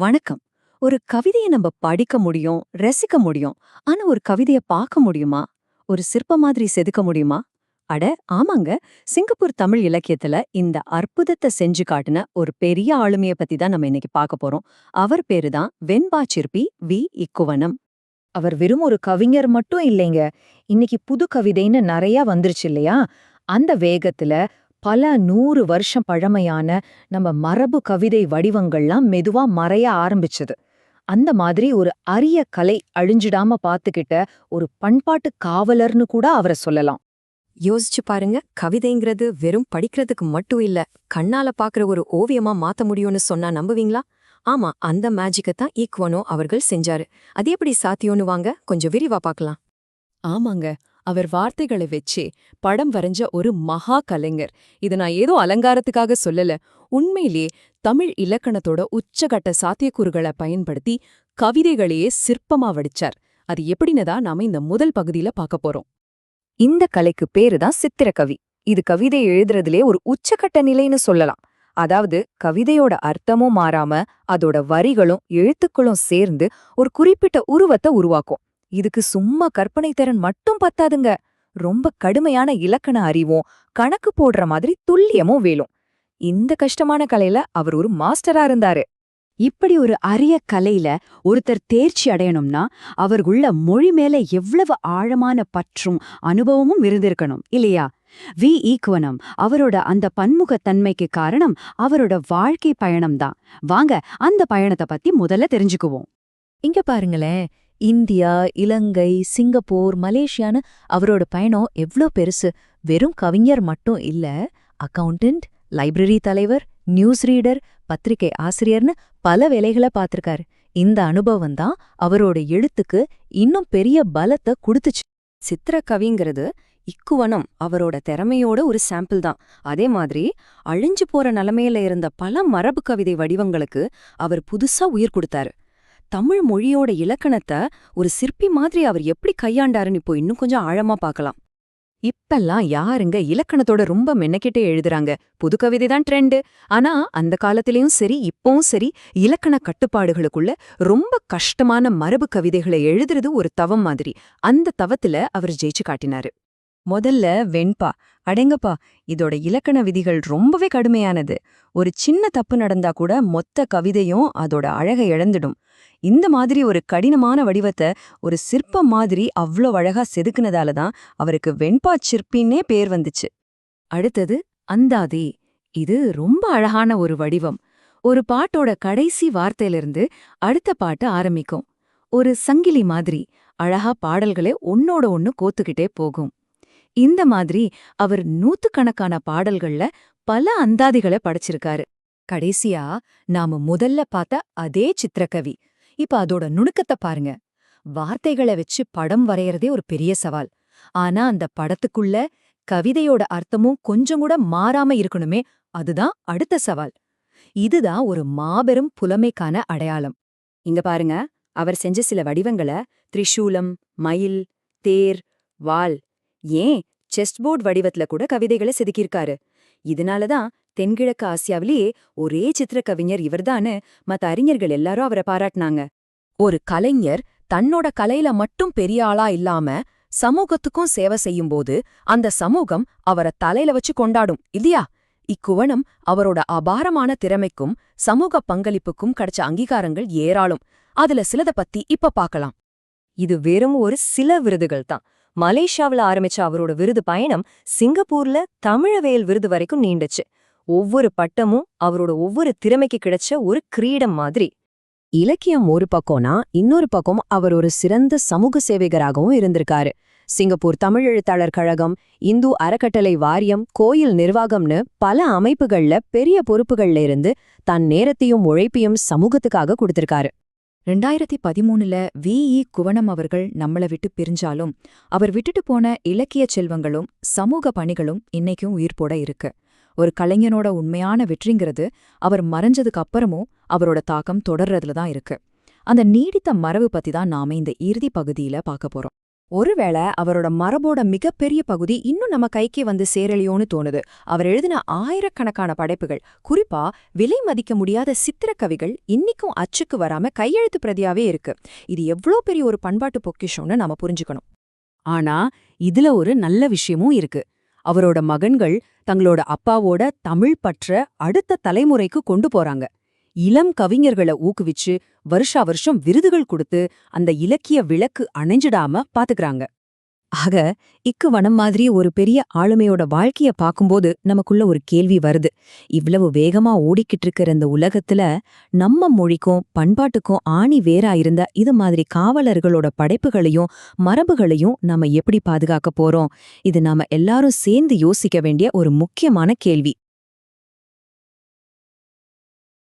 வணக்கம். ஒரு கவிதையை நம்ம படிக்க முடியும் ரசிக்க முடியும் ஆனா ஒரு கவிதைய பார்க்க முடியுமா? ஒரு சிற்ப மாதிரி செதுக்க முடியுமா? அட ஆமாங்க. சிங்கப்பூர் தமிழ் இலக்கியத்துல இந்த அற்புதத்தை செஞ்சு காட்டுன ஒரு பெரிய ஆளுமைய பத்தி தான் நம்ம இன்னைக்கு பார்க்க போறோம். அவர் பேரு தான் வெண்பா சிற்பி வி. இக்குவனம். அவர் வெறும் ஒரு கவிஞர் மட்டும் இல்லைங்க. இன்னைக்கு புது கவிதைன்னு நிறைய வந்துருச்சு இல்லையா? அந்த வேகத்துல பல நூறு வருஷம் பழமையான நம்ம மரபு கவிதை வடிவங்கள்லாம் மெதுவா மறைய ஆரம்பிச்சது. அந்த மாதிரி ஒரு அரிய கலை அழிஞ்சிடாம பாத்துக்கிட்ட ஒரு பண்பாட்டு காவலர்னு கூட அவரை சொல்லலாம். யோசிச்சு பாருங்க கவிதைங்கிறது வெறும் படிக்கிறதுக்கு மட்டும் இல்ல கண்ணால பாக்குற ஒரு ஓவியமா மாத்த முடியும்னு சொன்னா நம்புவீங்களா? ஆமா அந்த மேஜிக்கை தான் ஈக்குவனோ அவர்கள் செஞ்சாரு. அது எப்படி சாத்தியம்னு வாங்க கொஞ்சம் விரிவா பார்க்கலாம் ஆமாங்க அவர் வார்த்தைகளை வச்சே படம் வரைஞ்ச ஒரு மகா கலைஞர். இது நான் ஏதோ அலங்காரத்துக்காக சொல்லல. உண்மையிலே தமிழ் இலக்கணத்தோட உச்சகட்ட சாத்தியக்கூறுகளை பயன்படுத்தி கவிதைகளையே சிற்பமா வடிச்சார். அது எப்படின்னதா நாம இந்த முதல் பகுதியில பார்க்க போறோம். இந்த கலைக்கு பேரு தான் சித்திரக்கவி. இது கவிதை எழுதுறதுலே ஒரு உச்சகட்ட நிலைன்னு சொல்லலாம். அதாவது கவிதையோட அர்த்தமும் மாறாம அதோட வரிகளும் எழுத்துக்களும் சேர்ந்து ஒரு குறிப்பிட்ட உருவத்தை உருவாக்கும். இதுக்கு சும்மா கற்பனை திறன் மட்டும் பத்தாதுங்க. ரொம்ப கடுமையான இலக்கண அறிவும் கணக்கு போடுற மாதிரி துல்லியமும் வேலும் இந்த கஷ்டமான கலையில அவர் ஒரு மாஸ்டரா இருந்தாரு. இப்படி ஒரு அரிய கலையில ஒருத்தர் தேர்ச்சி அடையணும்னா அவர்களுள்ள மொழி மேல எவ்வளவு ஆழமான பற்றும் அனுபவமும் இருந்திருக்கணும் இல்லையா? வி. ஈக்குவனம் அவரோட அந்த பன்முகத்தன்மைக்கு காரணம் அவரோட வாழ்க்கை பயணம்தான் வாங்க அந்த பயணத்தை பத்தி முதல்ல தெரிஞ்சுக்குவோம். இங்க பாருங்களேன் இந்தியா இலங்கை சிங்கப்பூர் மலேசியான்னு அவரோட பயணம் எவ்ளோ பெருசு. வெறும் கவிஞர் மட்டும் இல்ல அக்கவுண்டன்ட் லைப்ரரி தலைவர் நியூஸ் ரீடர் பத்திரிகை ஆசிரியர்னு பல வேலைகளை பார்த்திருக்காரு. இந்த அனுபவம் தான் அவரோட எழுத்துக்கு இன்னும் பெரிய பலத்தை கொடுத்துச்சு. சித்திரக்கவிங்கிறது இக்குவனம் அவரோட திறமையோட ஒரு சாம்பிள் தான். அதே மாதிரி அழிஞ்சு போற நிலமையில இருந்த பல மரபு கவிதை வடிவங்களுக்கு அவர் புதுசா உயிர் கொடுத்தாரு. தமிழ் மொழியோட இலக்கணத்தை ஒரு சிற்பி மாதிரி அவர் எப்படி கையாண்டாருன்னு இப்போ இன்னும் கொஞ்சம் ஆழமா பார்க்கலாம். இப்பெல்லாம் யாருங்க இலக்கணத்தோட ரொம்ப மென்னக்கிட்டே எழுதுறாங்க? புது கவிதை தான் ட்ரெண்டு ஆனா அந்த காலத்திலயும் சரி இப்பவும் சரி இலக்கண கட்டுப்பாடுகளுக்குள்ள ரொம்ப கஷ்டமான மரபு கவிதைகளை எழுதுறது ஒரு தவம் மாதிரி. அந்த தவத்துல அவர் ஜெயிச்சு காட்டினாரு. முதல்ல வெண்பா. அடேங்கப்பா இதோட இலக்கண விதிகள் ரொம்பவே கடுமையானது. ஒரு சின்ன தப்பு நடந்தா கூட மொத்த கவிதையும் அதோட அழகை இழந்துடும். இந்த மாதிரி ஒரு கடினமான வடிவத்தை ஒரு சிற்பம் மாதிரி அவ்ளோ அழகா செதுக்குனதால தான் அவருக்கு வெண்பா சிற்பின்னே பேர் வந்துச்சு. அடுத்தது அந்தாதி. இது ரொம்ப அழகான ஒரு வடிவம். ஒரு பாட்டோட கடைசி வார்த்தையிலிருந்து அடுத்த பாட்டு ஆரம்பிக்கும். ஒரு சங்கிலி மாதிரி அழகா பாடல்களே ஒன்னோட ஒன்னு கோத்துக்கிட்டே போகும். இந்த மாதிரி அவர் நூத்துக்கணக்கான பாடல்கள்ல பல அந்தாதிகளை படைச்சிருக்காரு. கடைசியா நாம முதல்ல பார்த்த அதே சித்திரக்கவி. இப்ப அதோட நுணுக்கத்தை பாருங்க. வார்த்தைகளை வச்சு படம் வரையறதே ஒரு பெரிய சவால். ஆனா அந்த படத்துக்குள்ள கவிதையோட அர்த்தமும் கொஞ்சம் கூட மாறாம இருக்கணுமே அதுதான் அடுத்த சவால். இதுதான் ஒரு மாபெரும் புலமைக்கான அடையாளம். இங்க பாருங்க அவர் செஞ்ச சில வடிவங்களை திரிசூலம் மயில் தேர் வால் ஏன் செஸ்ட் போர்ட் வடிவத்துல கூட கவிதைகளை செதுக்கியிருக்காரு? இதனாலதான் தென்கிழக்கு ஆசியாவிலேயே ஒரே சித்திர கவிஞர் இவர்தான்னு மத்த அறிஞர்கள் எல்லாரும் அவரை பாராட்டினாங்க. ஒரு கலைஞர் தன்னோட கலையில மட்டும் பெரிய ஆளா இல்லாம சமூகத்துக்கும் சேவை செய்யும்போது அந்த சமூகம் அவரை தலையில வச்சு கொண்டாடும் இல்லையா? இக்குவணம் அவரோட அபாரமான திறமைக்கும் சமூக பங்களிப்புக்கும் கிடைச்ச அங்கீகாரங்கள் ஏராளம். அதுல சிலத பத்தி இப்ப பார்க்கலாம் இது வெறும் ஒரு சில விருதுகள் தான். மலேசியாவில் ஆரம்பிச்ச அவரோட விருது பயணம் சிங்கப்பூர்ல தமிழவேல் விருது வரைக்கும் நீண்டுச்சு. ஒவ்வொரு பட்டமும் அவரோட ஒவ்வொரு திறமைக்கு கிடைச்ச ஒரு கிரீடம் மாதிரி. இலக்கியம் ஒரு பக்கம்னா இன்னொரு பக்கம் அவர் ஒரு சிறந்த சமூக சேவகராகவும் இருந்திருக்காரு. சிங்கப்பூர் தமிழ் எழுத்தாளர் கழகம் இந்து அறக்கட்டளை வாரியம் கோயில் நிர்வாகம்னு பல அமைப்புகள்ல பெரிய பொறுப்புகள்ல இருந்து தன் நேரத்தையும் உழைப்பையும் சமூகத்துக்காக கொடுத்திருக்காரு. ரெண்டாயிரத்தி பதிமூணுல வி. இ. குவனம் அவர்கள் நம்மள விட்டு பிரிஞ்சாலும் அவர் விட்டுட்டு போன இலக்கிய செல்வங்களும் சமூக பணிகளும் இன்னைக்கும் உயிர்ப்போட இருக்கு. ஒரு கலைஞனோட உண்மையான வெற்றிங்கிறது அவர் மறைஞ்சதுக்கு அப்புறமும் அவரோட தாக்கம் தொடர்றதுல தான் இருக்கு. அந்த நீடித்த மரபு பத்தி தான் நாம இந்த இறுதி பகுதியில பார்க்க போறோம். ஒருவேளை அவரோட மரபோட மிகப்பெரிய பகுதி இன்னும் நம்ம கைக்கே வந்து சேரலையோன்னு தோணுது. அவர் எழுதின ஆயிரக்கணக்கான படைப்புகள் குறிப்பா விலை மதிக்க முடியாத சித்திரக்கவிகள் இன்னிக்கும் அச்சுக்கு வராம கையெழுத்து பிரதியாவே இருக்கு. இது எவ்ளோ பெரிய ஒரு பண்பாட்டு பொக்கிஷம்னு நாம புரிஞ்சுக்கணும். ஆனா இதுல ஒரு நல்ல விஷயமும் இருக்கு. அவரோட மகன்கள் தங்களோட அப்பாவோட தமிழ் பற்ற அடுத்த தலைமுறைக்கு கொண்டு போறாங்க. இளம் கவிஞர்களை ஊக்குவிச்சு வருஷா வருஷம் விருதுகள் கொடுத்து அந்த இலக்கிய விளக்கு அணைஞ்சிடாம பாத்துக்கறாங்க. ஆக இக்கு வனம் மாதிரி ஒரு பெரிய ஆளுமையோட வாழ்க்கைய பாக்கும்போது நமக்குள்ள ஒரு கேள்வி வருது. இவ்வளவு வேகமா ஓடிக்கிட்டு இருக்கிற இந்த உலகத்துல நம்ம மொழிக்கும் பண்பாட்டுக்கும் ஆணி வேறா இருந்த இது மாதிரி காவலர்களோட படைப்புகளையும் மரபுகளையும் நாம எப்படி பாதுகாக்க போறோம்? இது நாம எல்லாரும் சேர்ந்து யோசிக்க வேண்டிய ஒரு முக்கியமான கேள்வி.